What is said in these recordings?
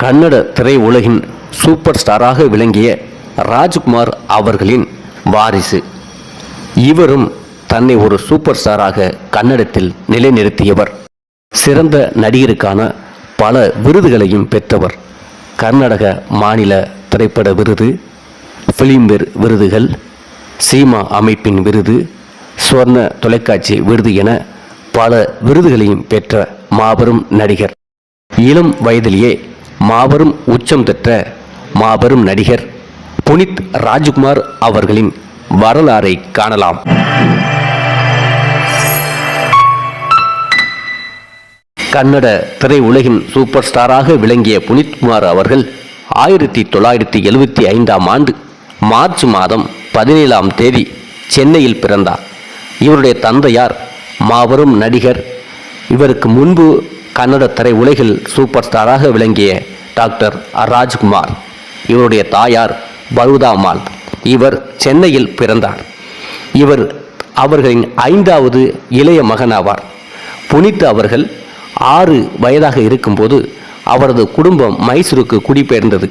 கன்னட திரையுலகின் சூப்பர் ஸ்டாராக விளங்கிய ராஜ்குமார் அவர்களின் வாரிசு. இவரும் தன்னை ஒரு சூப்பர் ஸ்டாராக கன்னடத்தில் நிலைநிறுத்தியவர். சிறந்த நடிகருக்கான பல விருதுகளையும் பெற்றவர். கர்நாடக மாநில திரைப்பட விருது பிலிம்பேர் விருதுகள் சீமா அமைப்பின் விருது சுவர்ண தொலைக்காட்சி விருது என பல விருதுகளையும் பெற்ற மாபெரும் நடிகர். இளம் வயதிலேயே மாபெரும் உச்சம் பெற்ற மாபெரும் நடிகர் புனித் ராஜ்குமார் அவர்களின் வரலாறை காணலாம். கன்னட திரையுலகின் சூப்பர் ஸ்டாராக விளங்கிய புனித்குமார் அவர்கள் ஆயிரத்தி தொள்ளாயிரத்தி எழுபத்தி ஐந்தாம் ஆண்டு மார்ச் மாதம் பதினேழாம் தேதி சென்னையில் பிறந்தார். இவருடைய தந்தையார் மாபெரும் நடிகர். இவருக்கு முன்பு கன்னட திரையுலகில் சூப்பர் ஸ்டாராக விளங்கிய டாக்டர் ராஜ்குமார். இவருடைய தாயார் பருதாமாள் இவர் சென்னையில் பிறந்தார். இவர் அவர்களின் ஐந்தாவது இளைய மகனாவார். புனித் அவர்கள் ஆறு வயதாக இருக்கும்போது அவரது குடும்பம் மைசூருக்கு குடிபெயர்ந்தது.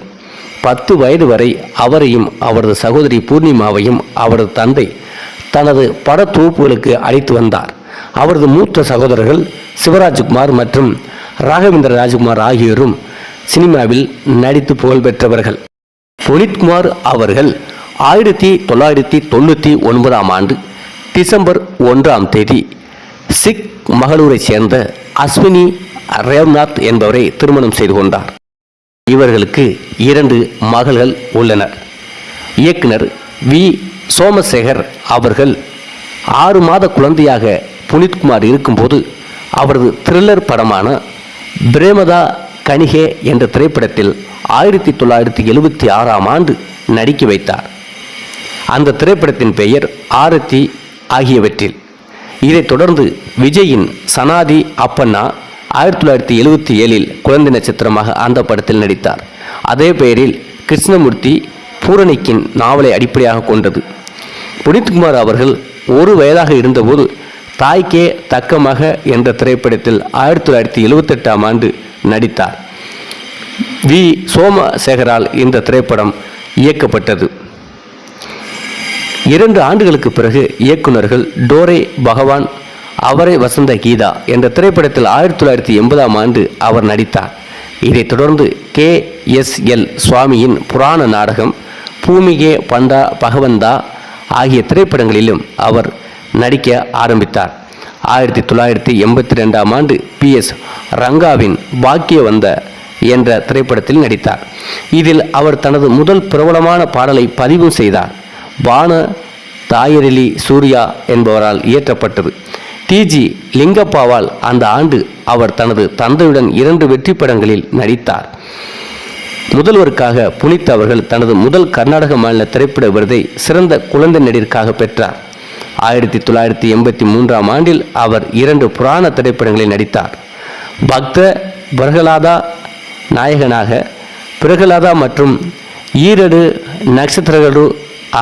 பத்து வயது வரை அவரையும் அவரது சகோதரி பூர்ணிமாவையும் அவரது தந்தை தனது பட தொகுப்புகளுக்கு அழைத்து வந்தார். அவரது மூத்த சகோதரர்கள் சிவராஜ்குமார் மற்றும் ராகவேந்திர ராஜ்குமார் ஆகியோரும் சினிமாவில் நடித்து புகழ் பெற்றவர்கள். புனித்குமார் அவர்கள் ஆயிரத்தி தொள்ளாயிரத்தி தொண்ணூற்றி ஒன்பதாம் ஆண்டு டிசம்பர் ஒன்றாம் தேதி சிக் மகளூரைச் சேர்ந்த அஸ்வினி ரேவ்நாத் என்பவரை திருமணம் செய்து கொண்டார். இவர்களுக்கு இரண்டு மகள்கள் உள்ளனர். இயக்குனர் வி. சோமசேகர் அவர்கள் ஆறு மாத குழந்தையாக புனித்குமார் இருக்கும்போது அவரது த்ரில்லர் படமான பிரேமதா கணிகே என்ற திரைப்படத்தில் ஆயிரத்தி தொள்ளாயிரத்தி எழுபத்தி ஆறாம் ஆண்டு நடிக்க வைத்தார். அந்த திரைப்படத்தின் பெயர் ஆரத்தி ஆகியவற்றில். இதைத் தொடர்ந்து விஜயின் சனாதி அப்பண்ணா ஆயிரத்தி தொள்ளாயிரத்தி எழுபத்தி ஏழில் குழந்தை நட்சத்திரமாக அந்த படத்தில் நடித்தார். அதே பெயரில் கிருஷ்ணமூர்த்தி பூரணிக்கின் நாவலை அடிப்படையாக கொண்டது. புனித்குமார் அவர்கள் ஒரு வயதாக இருந்தபோது தாய்க்கே தக்க மக என்ற திரைப்படத்தில் ஆயிரத்தி தொள்ளாயிரத்தி எழுபத்தெட்டாம் ஆண்டு நடித்தார். வி. சோமசேகரால் இந்த திரைப்படம் இயக்கப்பட்டது. இரண்டு ஆண்டுகளுக்கு பிறகு இயக்குனர்கள் டோரே பகவான் அவரே வசந்த கீதா என்ற திரைப்படத்தில் ஆயிரத்தி தொள்ளாயிரத்தி எண்பதாம் ஆண்டு அவர் நடித்தார். இதைத் தொடர்ந்து கே. எஸ். எல். சுவாமியின் புராண நாடகம் பூமிகே பண்டா பகவந்தா ஆகிய திரைப்படங்களிலும் அவர் நடிக்க ஆரம்பித்தார். ஆயிரத்தி தொள்ளாயிரத்தி எண்பத்தி ரெண்டாம் ஆண்டு பி எஸ் ரங்காவின் பாக்கிய வந்த என்ற திரைப்படத்தில் நடித்தார். இதில் அவர் தனது முதல் பிரபலமான பாடலை பதிவு செய்தார். பான தாயரிலி சூர்யா என்பவரால் இயற்றப்பட்டது. டிஜி லிங்கப்பாவால் அந்த ஆண்டு அவர் தனது தந்தையுடன் இரண்டு வெற்றி படங்களில் நடித்தார். முதல்வருக்காக புனித் அவர்கள் தனது முதல் கர்நாடக மாநில திரைப்பட விருதை சிறந்த குழந்தை நடிகருக்காக பெற்றார். ஆயிரத்தி தொள்ளாயிரத்தி எண்பத்தி மூன்றாம் ஆண்டில் அவர் இரண்டு புராண திரைப்படங்களில் நடித்தார். பக்த பிரகலாதா நாயகனாக பிரகலாதா மற்றும் ஈரடு நட்சத்திரகளு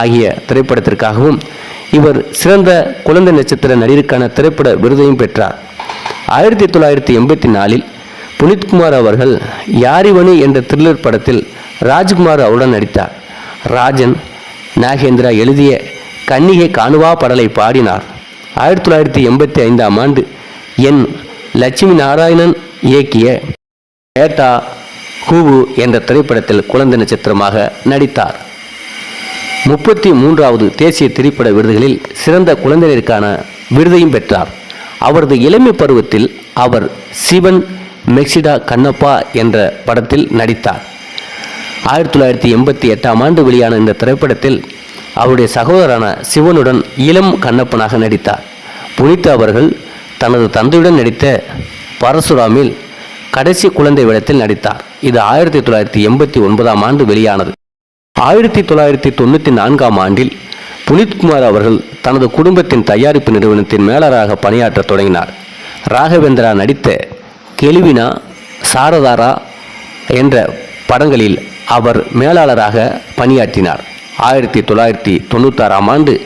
ஆகிய திரைப்படத்திற்காகவும் இவர் சிறந்த குழந்தை நட்சத்திர நடிகருக்கான திரைப்பட விருதையும் பெற்றார். ஆயிரத்தி தொள்ளாயிரத்தி எண்பத்தி நாலில் புனித்குமார் அவர்கள் யாரிவனி என்ற த்ரில்லர் படத்தில் ராஜ்குமார் அவருடன் நடித்தார். ராஜன் நாகேந்திரா எழுதிய கன்னிகை காணுவா பாடலை பாடினார். ஆயிரத்தி தொள்ளாயிரத்தி எண்பத்தி ஐந்தாம் ஆண்டு என் லட்சுமி நாராயணன் இயக்கிய ஏட்டா ஹூவு என்ற திரைப்படத்தில் குழந்தை நட்சத்திரமாக நடித்தார். முப்பத்தி மூன்றாவது தேசிய திரைப்பட விருதுகளில் சிறந்த குழந்தையருக்கான விருதையும் பெற்றார். அவரது இளமை பருவத்தில் அவர் சிவன் மெக்சிடா கண்ணப்பா என்ற படத்தில் நடித்தார். ஆயிரத்தி தொள்ளாயிரத்தி எண்பத்தி எட்டாம் ஆண்டு வெளியான இந்த திரைப்படத்தில் அவருடைய சகோதரரான சிவனுடன் இளம் கண்ணப்பனாக நடித்தார். புனித் அவர்கள் தனது தந்தையுடன் நடித்த பரசுராமில் கடைசி குழந்தை வேடத்தில் நடித்தார். இது ஆயிரத்தி தொள்ளாயிரத்தி எண்பத்தி ஒன்பதாம் ஆண்டு வெளியானது. ஆயிரத்தி தொள்ளாயிரத்தி தொண்ணூற்றி நான்காம் ஆண்டில் புனித்குமார் அவர்கள் தனது குடும்பத்தின் தயாரிப்பு நிறுவனத்தின் மேலராக பணியாற்ற தொடங்கினார். ராகவேந்திரா நடித்த கெலுவினா சாரதாரா என்ற படங்களில் அவர் மேலாளராக பணியாற்றினார். ஆயிரத்தி தொள்ளாயிரத்தி தொண்ணூத்தாறாம் ஆண்டு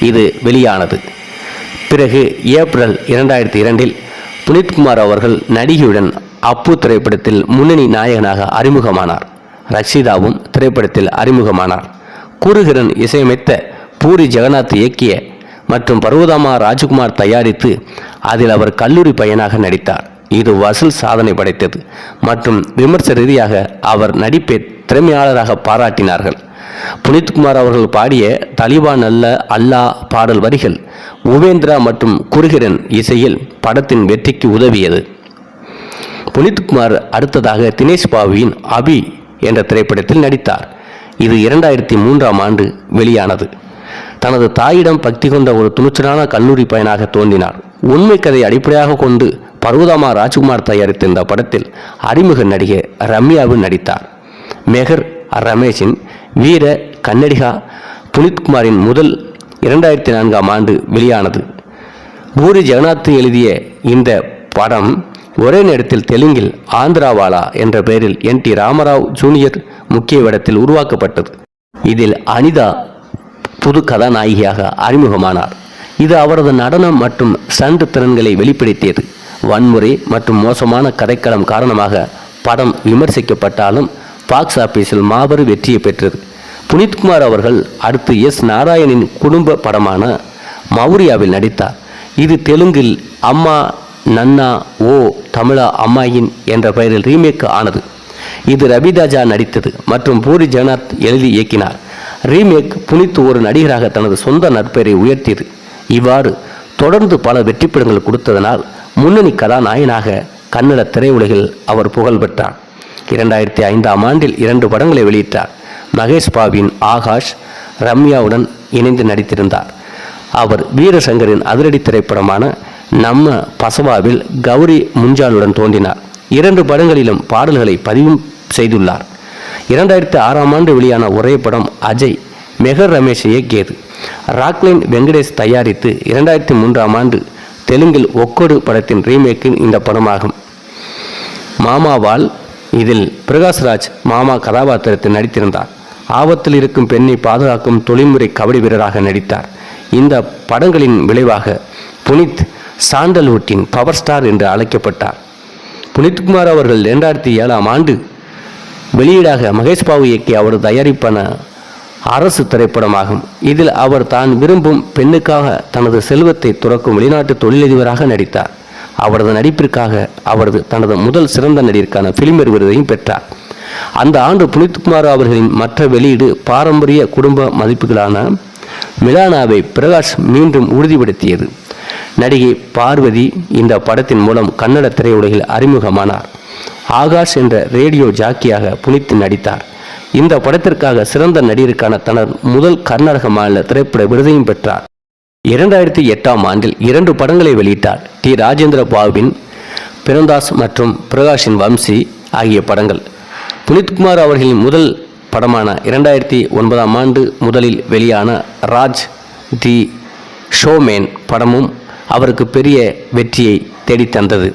இது வெளியானது. பிறகு ஏப்ரல் இரண்டாயிரத்தி இரண்டில் புனித்குமார் அவர்கள் நடிகையுடன் அப்பு திரைப்படத்தில் முன்னணி நாயகனாக அறிமுகமானார். ரக்ஷிதாவும் திரைப்படத்தில் அறிமுகமானார். குருகிரன் இசையமைத்த பூரி ஜெகநாத் இயக்கிய மற்றும் பர்வதாமா ராஜ்குமார் தயாரித்து அதில் அவர் கல்லூரி பையனாக நடித்தார். இது வசூல் சாதனை படைத்தது மற்றும் விமர்ச ரீதியாக அவர் நடிப்பை திறமையாளராக பாராட்டினார்கள். புனித்குமார் அவர்கள் பாடிய தலிபான் அல்ல அல்லாஹ் பாடல் வரிகள் உபேந்திரா மற்றும் குருகிரன் இசையில் படத்தின் வெற்றிக்கு உதவியது. புனித்குமார் அடுத்ததாக தினேஷ் பாபுவின் அபி என்ற திரைப்படத்தில் நடித்தார். இது இரண்டாயிரத்தி மூன்றாம் ஆண்டு வெளியானது. தனது தாயிடம் பக்தி கொண்ட ஒரு துணிச்சலான கல்லூரி பயனாக தோன்றினார். உண்மை கதை அடிப்படையாக கொண்டு பர்வதாமா ராஜ்குமார் தயாரித்த இந்த படத்தில் அறிமுக நடிகை ரம்யாவும் நடித்தார். மெஹர் ரமேஷின் வீர கன்னடிகா புனித்குமாரின் முதல் இரண்டாயிரத்தி நான்காம் ஆண்டு வெளியானது. பூரி ஜெகநாத் எழுதிய இந்த படம் ஒரே நேரத்தில் தெலுங்கில் ஆந்திராவாலா என்ற பெயரில் என் டி ராமராவ் ஜூனியர் முக்கிய வேடத்தில் உருவாக்கப்பட்டது. இதில் அனிதா புது கதாநாயகியாக அறிமுகமானார். இது அவரது நடனம் மற்றும் சண்டு திறன்களை வெளிப்படுத்தியது. வன்முறை மற்றும் மோசமான கதைக்களம் காரணமாக படம் விமர்சிக்கப்பட்டாலும் பாக்ஸ் ஆபீஸில் மாபெரும் வெற்றியை பெற்றது. புனித்குமார் அவர்கள் அடுத்து எஸ். நாராயணின் குடும்ப படமான மௌரியாவில் நடித்தார். இது தெலுங்கில் அம்மா நன்னா ஓ தமிழா அம்மாயின் என்ற பெயரில் ரீமேக் ஆனது. இது ரவிதாஜா நடித்தது மற்றும் பூரி ஜெகநாத் எழுதி இயக்கினார். ரீமேக் புனித் ஒரு நடிகராக தனது சொந்த நற்பெயரை உயர்த்தியது. இவ்வாறு தொடர்ந்து பல வெற்றிப்படங்கள் கொடுத்ததனால் முன்னணி கதாநாயகனாக கன்னட திரையுலகில் அவர் புகழ் பெற்றார் இரண்டாயிரத்தி ஐந்தாம் ஆண்டில் இரண்டு படங்களை வெளியிட்டார். மகேஷ் பாபின் ஆகாஷ் ரம்யாவுடன் இணைந்து நடித்திருந்தார். அவர் வீரசங்கரின் அதிரடி திரைப்படமான நம்ம பசவாவில் கௌரி முஞ்சாலுடன் தோன்றினார். இரண்டு படங்களிலும் பாடல்களை பதிவும் செய்துள்ளார். இரண்டாயிரத்தி ஆறாம் ஆண்டு வெளியான ஒரே படம் அஜய் மெஹர் ரமேஷ் இயக்கியது ராக்லைன் வெங்கடேஷ் தயாரித்து இரண்டாயிரத்தி மூன்றாம் ஆண்டு தெலுங்கில் ஒக்கொடு படத்தின் ரீமேக்கின் இந்த படமாகும். மாமாவால் இதில் பிரகாஷ்ராஜ் மாமா கதாபாத்திரத்தில் நடித்திருந்தார். ஆபத்தில் இருக்கும் பெண்ணை பாதுகாக்கும் தொழில்முறை கபடி வீரராக நடித்தார். இந்த படங்களின் விளைவாக புனித் சாண்டல்வுட்டின் பவர் ஸ்டார் என்று அழைக்கப்பட்டார். புனித்குமார் அவர்கள் இரண்டாயிரத்தி ஏழாம் ஆண்டு வெளியீடாக மகேஷ் பாபு இயக்கிய அவரது தயாரிப்பான அரசு திரைப்படமாகும். இதில் அவர் தான் விரும்பும் பெண்ணுக்காக தனது செல்வத்தை துறக்கும் வெளிநாட்டு தொழிலதிபராக நடித்தார். அவரது நடிப்பிற்காக அவரது தனது முதல் சிறந்த நடிகருக்கான பிலிமர் விருதையும் பெற்றார். அந்த ஆண்டு புனித்குமார் அவர்களின் மற்ற வெளியீடு பாரம்பரிய குடும்ப மதிப்புகளான மிலானாவை பிரகாஷ் மீண்டும் உறுதிப்படுத்தியது. நடிகை பார்வதி இந்த படத்தின் மூலம் கன்னட திரையுலகில் அறிமுகமானார். ஆகாஷ் என்ற ரேடியோ ஜாக்கியாக புனித்து நடித்தார். இந்த படத்திற்காக சிறந்த நடிகருக்கான தனது முதல் கர்நாடக மாநில திரைப்பட விருதையும் பெற்றார். இரண்டாயிரத்தி எட்டாம் ஆண்டில் இரண்டு படங்களை வெளியிட்டார் டி. ராஜேந்திர பாபுவின் பிறந்தாஸ் மற்றும் பிரகாஷின் வம்சி ஆகிய படங்கள். புனித்குமார் அவர்களின் முதல் படமான இரண்டாயிரத்தி ஒன்பதாம் ஆண்டு முதலில் வெளியான ராஜ் தி ஷோமேன் படமும் அவருக்கு பெரிய வெற்றியை தேடித்தந்தது.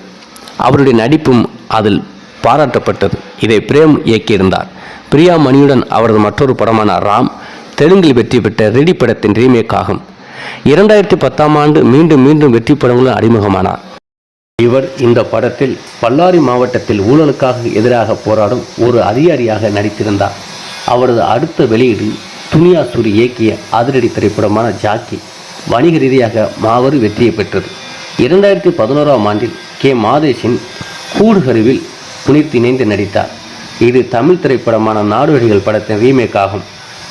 அவருடைய நடிப்பும் அதில் பாராட்டப்பட்டது. இதை பிரேம் இயக்கியிருந்தார். பிரியா மணியுடன் அவரது மற்றொரு படமான ராம் தெலுங்கில் வெற்றி பெற்ற ரெடி படத்தின் ரீமேக் ஆகும் இரண்டாயிரத்தி பத்தாம் ஆண்டு மீண்டும் மீண்டும் வெற்றி படங்களும் அறிமுகமானார். இவர் இந்த படத்தில் பல்லாரி மாவட்டத்தில் ஊழலுக்காக எதிராக போராடும் ஒரு அதிகாரியாக நடித்திருந்தார். அவரது அடுத்த வெளியீடு துனியா சூரி இயக்கிய அதிரடி திரைப்படமான ஜாக்கி வணிக ரீதியாக மாபெரும் வெற்றியை பெற்றது. இரண்டாயிரத்தி பதினோராம் ஆண்டில் கே. மாதேஷின் கூடுகருவில் புனித்து இணைந்து நடித்தார். இது தமிழ் திரைப்படமான நாடுவழிகள் படத்தின் ரீமேக் ஆகும்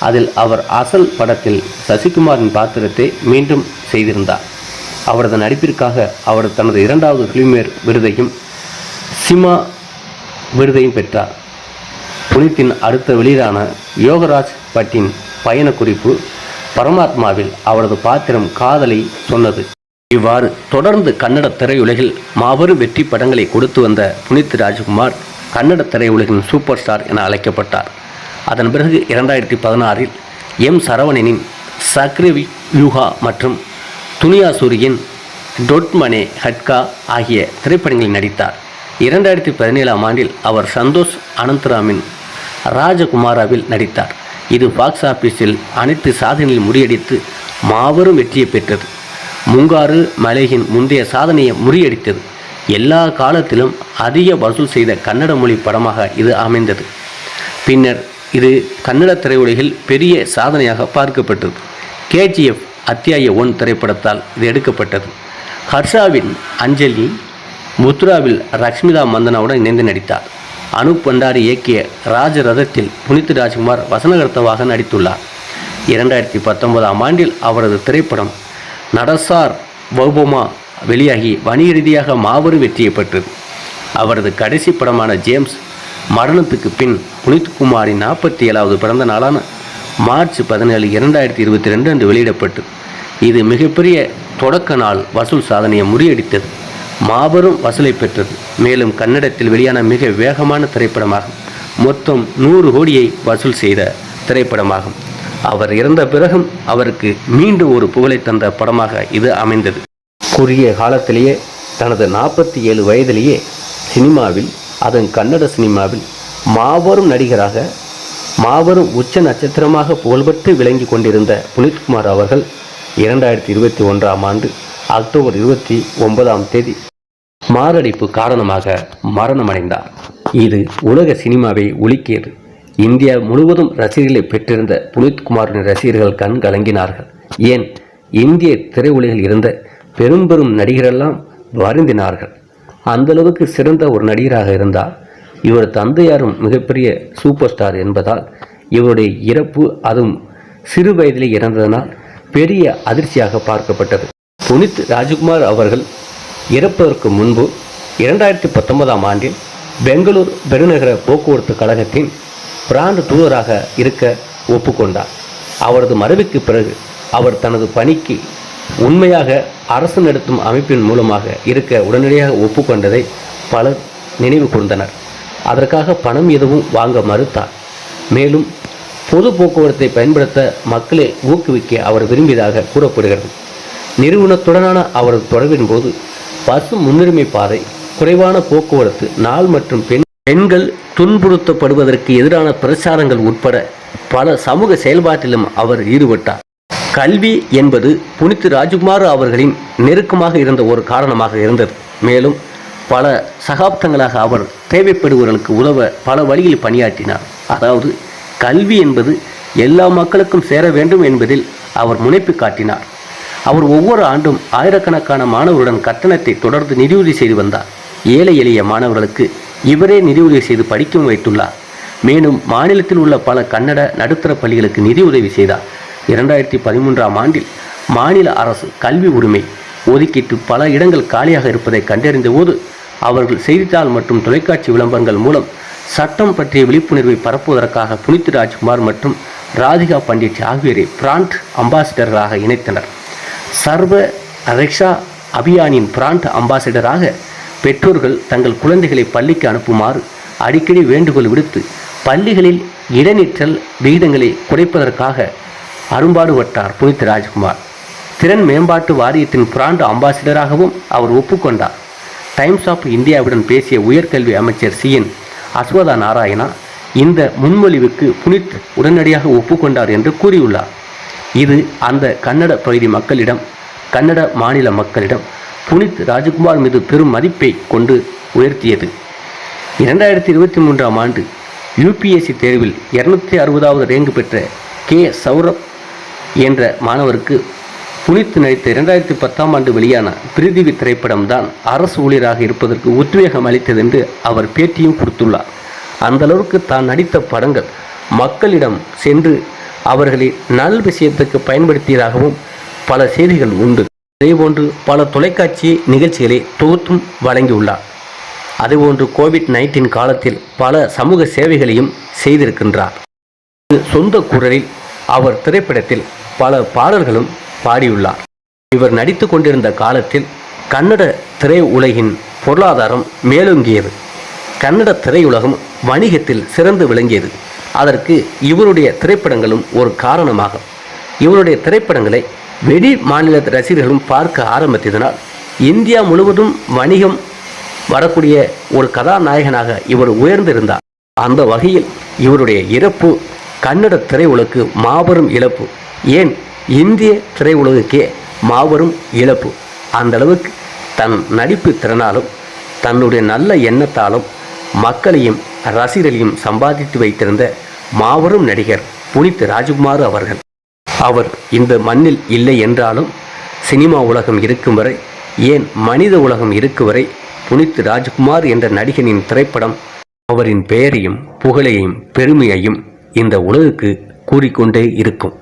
அதில் அவர் அசல் படத்தில் சசிகுமாரின் பாத்திரத்தை மீண்டும் செய்திருந்தார். அவரது நடிப்பிற்காக அவர் தனது இரண்டாவது ஃபிலிமேர் விருதையும் சிமா விருதையும் பெற்றார். புனித்தின் அடுத்த வெளியீடான யோகராஜ் பட்டின் பயண குறிப்பு பரமாத்மாவில் அவரது பாத்திரம் காதலை சொன்னது. இவ்வாறு தொடர்ந்து கன்னட திரையுலகில் மாபெரும் வெற்றி படங்களை கொடுத்து வந்த புனித் ராஜ்குமார் கன்னட திரையுலகின் சூப்பர் ஸ்டார் என அழைக்கப்பட்டார். அதன் பிறகு இரண்டாயிரத்தி பதினாறில் எம் சரவணனின் சக்ரி யூகா மற்றும் துனியா சூரியின் டொட்மனே ஹட்கா ஆகிய திரைப்படங்களில் நடித்தார். இரண்டாயிரத்தி பதினேழாம் ஆண்டில் அவர் சந்தோஷ் அனந்தராமின் ராஜகுமாராவில் நடித்தார். இது பாக்ஸ் ஆபீஸில் அனைத்து சாதனையில் முறியடித்து மாபெரும் வெற்றியை பெற்றது. முங்காறு மலையின் முந்தைய சாதனையை முறியடித்தது. எல்லா காலத்திலும் அதிக வசூல் செய்த கன்னட மொழி படமாக இது அமைந்தது. பின்னர் இது கன்னட திரையுலகில் பெரிய சாதனையாக பார்க்கப்பட்டது. கேஜிஎஃப் அத்தியாய ஒன் திரைப்படத்தால் இது எடுக்கப்பட்டது. ஹர்ஷாவின் அஞ்சலி முத்ராவில் ரஷ்மிதா மந்தனாவுடன் இணைந்து நடித்தார். அனூப் பண்டாரி இயக்கிய ராஜரதத்தில் புனித் ராஜ்குமார் வசனகர்த்தவாக நடித்துள்ளார். இரண்டாயிரத்தி பத்தொன்பதாம் ஆண்டில் அவரது திரைப்படம் நடசார் வௌபமா வெளியாகி வணிக ரீதியாக மாபெரும் வெற்றியை பெற்றது. அவரது கடைசி படமான ஜேம்ஸ் மரணத்துக்கு பின் புனித்குமாரின் நாற்பத்தி ஏழாவது பிறந்த நாளான மார்ச் பதினேழு இரண்டாயிரத்தி இருபத்தி ரெண்டு அன்று வெளியிடப்பட்டு இது மிகப்பெரிய தொடக்க நாள் வசூல் சாதனையை முறியடித்தது. மாபெரும் வசூலை பெற்றது. மேலும் கன்னடத்தில் வெளியான மிக வேகமான திரைப்படமாகும். மொத்தம் நூறு கோடியை வசூல் செய்த திரைப்படமாகும். அவர் இறந்த பிறகும் அவருக்கு மீண்டும் ஒரு புகழை தந்த படமாக இது அமைந்தது. குறுகிய காலத்திலேயே தனது நாற்பத்தி ஏழு வயதிலேயே சினிமாவில் அதன் கன்னட சினிமாவில் மாபெரும் நடிகராக மாபெரும் உச்ச நட்சத்திரமாக புகழ்பெற்று விளங்கி கொண்டிருந்த புனித்குமார் அவர்கள் இரண்டாயிரத்தி இருபத்தி ஒன்றாம் ஆண்டு அக்டோபர் இருபத்தி ஒன்பதாம் தேதி மாரடைப்பு காரணமாக மரணமடைந்தார். இது உலக சினிமாவை உலுக்கியது. இந்தியா முழுவதும் ரசிகர்களை பெற்றிருந்த புனித்குமாரின் ரசிகர்கள் கண் கலங்கினார்கள். ஏன்? இந்திய திரையுலகில் இருந்த பெரும் பெரும் நடிகரெல்லாம் வருந்தினார்கள். அந்த அளவுக்கு சிறந்த ஒரு நடிகராக இருந்தார். இவர் தந்தையாரும் மிகப்பெரிய சூப்பர் ஸ்டார் என்பதால் இவருடைய இறப்பு அதுவும் சிறு வயதிலே இறந்ததனால் பெரிய அதிர்ச்சியாக பார்க்கப்பட்டது. புனித் ராஜ்குமார் அவர்கள் இறப்பதற்கு முன்பு இரண்டாயிரத்தி பத்தொன்பதாம் ஆண்டில் பெங்களூர் பெருநகர போக்குவரத்து கழகத்தின் பிராண்ட் தூதராக இருக்க ஒப்புக்கொண்டார். அவரது மறைவுக்கு பிறகு அவர் தனது பணிக்கு உண்மையாக அரசு நடத்தும் அமைப்பின் மூலமாக இருக்க உடனடியாக ஒப்புக்கொண்டதை பலர் நினைவு கூர்ந்தனர். அதற்காக பணம் எதுவும் வாங்க மறுத்தார். மேலும் பொது போக்குவரத்தை பயன்படுத்த மக்களை ஊக்குவிக்க அவர் விரும்பியதாக கூறப்படுகிறது. நிறுவனத்துடனான அவரது தொடர்பின் போது பசு முன்னுரிமை பாதை குறைவான போக்குவரத்து நாள் மற்றும் பெண் பெண்கள் துன்புறுத்தப்படுவதற்கு எதிரான பிரச்சாரங்கள் உட்பட பல சமூக செயல்பாட்டிலும் அவர் ஈடுபட்டார். கல்வி என்பது புனித் ராஜ்குமார் அவர்களின் நெருக்கமாக இருந்த ஒரு காரணமாக இருந்தது. மேலும் பல சகாப்தங்களாக அவர் தேவைப்படுபவர்களுக்கு உதவ பல வழியில் பணியாற்றினார். அதாவது கல்வி என்பது எல்லா மக்களுக்கும் சேர வேண்டும் என்பதில் அவர் முனைப்பு காட்டினார். அவர் ஒவ்வொரு ஆண்டும் ஆயிரக்கணக்கான மாணவருடன் கட்டணத்தை தொடர்ந்து நிதியுதவி செய்து வந்தார். ஏழை எளிய மாணவர்களுக்கு இவரே நிதியுதவி செய்து படிக்கவும் வைத்துள்ளார். மேலும் மாநிலத்தில் உள்ள பல கன்னட நடுத்தர பள்ளிகளுக்கு நிதி உதவி செய்தார். இரண்டாயிரத்தி பதிமூன்றாம் ஆண்டில் மாநில அரசு கல்வி உரிமை ஒதுக்கீட்டு பல இடங்கள் காலியாக இருப்பதை கண்டறிந்த போது அவர்கள் செய்தித்தாள் மற்றும் தொலைக்காட்சி விளம்பரங்கள் மூலம் சட்டம் பற்றிய விழிப்புணர்வை பரப்புவதற்காக புனித் ராஜ்குமார் மற்றும் ராதிகா பண்டிட் ஆகியோரை பிராண்ட் அம்பாசிடர்களாக இணைத்தனர். சர்வ ரிக்ஷா அபியானின் பிராண்ட் அம்பாசிடராக பெற்றோர்கள் தங்கள் குழந்தைகளை பள்ளிக்கு அனுப்புமாறு அடிக்கடி வேண்டுகோள் விடுத்து பள்ளிகளில் இடைநிற்றல் விகிதங்களை குறைப்பதற்காக அரும்பாடுபட்டார் புனித் ராஜ்குமார். திறன் மேம்பாட்டு வாரியத்தின் பிராண்ட் அம்பாசிடராகவும் அவர் ஒப்புக்கொண்டார். டைம்ஸ் ஆஃப் இந்தியாவுடன் பேசிய உயர்கல்வி அமைச்சர் சி என் அஸ்வதா நாராயணா இந்த முன்மொழிவுக்கு புனித் உடனடியாக ஒப்புக்கொண்டார் என்று கூறியுள்ளார். இது அந்த கன்னட பகுதி மக்களிடம் கன்னட மாநில மக்களிடம் புனித் ராஜ்குமார் மீது பெரும் மதிப்பை கொண்டு உயர்த்தியது. இரண்டாயிரத்தி இருபத்தி மூன்றாம் ஆண்டு யூபிஎஸ்சி தேர்வில் இருநூத்தி அறுபதாவது ரேங்கு பெற்ற கே சௌரப் என்ற மாணவருக்கு புனித்து நடித்த இரண்டாயிரத்தி பத்தாம் ஆண்டு வெளியான பிரிதிவி திரைப்படம் தான் அரசு ஊழியராக இருப்பதற்கு உத்வேகம் அளித்தது என்று அவர் பேட்டியும் கொடுத்துள்ளார். அந்த அளவுக்கு தான் நடித்த படங்கள் மக்களிடம் சென்று அவர்களை நல் விஷயத்துக்கு பயன்படுத்தியதாகவும் பல செய்திகள் உண்டு. அதேபோன்று பல தொலைக்காட்சி நிகழ்ச்சிகளை தொகுத்தும் வழங்கியுள்ளார். அதேபோன்று கோவிட் நைன்டீன் காலத்தில் பல சமூக சேவைகளையும் செய்திருக்கின்றார். சொந்த குரலில் அவர் திரைப்படத்தில் பல பாடல்களும் பாடியுள்ளார். இவர் நடித்து கொண்டிருந்த காலத்தில் கன்னட திரையுலகின் பொருளாதாரம் மேலோங்கியது. கன்னட திரையுலகம் வணிகத்தில் சிறந்து விளங்கியது. அதற்கு இவருடைய திரைப்படங்களும் ஒரு காரணமாகும். இவருடைய திரைப்படங்களை வெளி மாநில ரசிகர்களும் பார்க்க ஆரம்பித்ததனால் இந்தியா முழுவதும் வணிகம் வரக்கூடிய ஒரு கதாநாயகனாக இவர் உயர்ந்திருந்தார். அந்த வகையில் இவருடைய இறப்பு கன்னட திரையுலக்கு மாபெரும் இழப்பு. ஏன்? இந்திய திரையுலகுக்கே மாபெரும் இழப்பு. அந்த அளவுக்கு தன் நடிப்பு திறனாலும் தன்னுடைய நல்ல எண்ணத்தாலும் மக்களையும் ரசிகர்களையும் சம்பாதித்து வைத்திருந்த மாபெரும் நடிகர் புனித் ராஜ்குமார் அவர்கள். அவர் இந்த மண்ணில் இல்லை என்றாலும் சினிமா உலகம் இருக்கும் வரை ஏன் மனித உலகம் இருக்கும் வரை புனித் ராஜ்குமார் என்ற நடிகனின் திரைப்படம் அவரின் பெயரையும் புகழையும் பெருமையையும் இந்த உலகுக்கு கூறிக்கொண்டே இருக்கும்.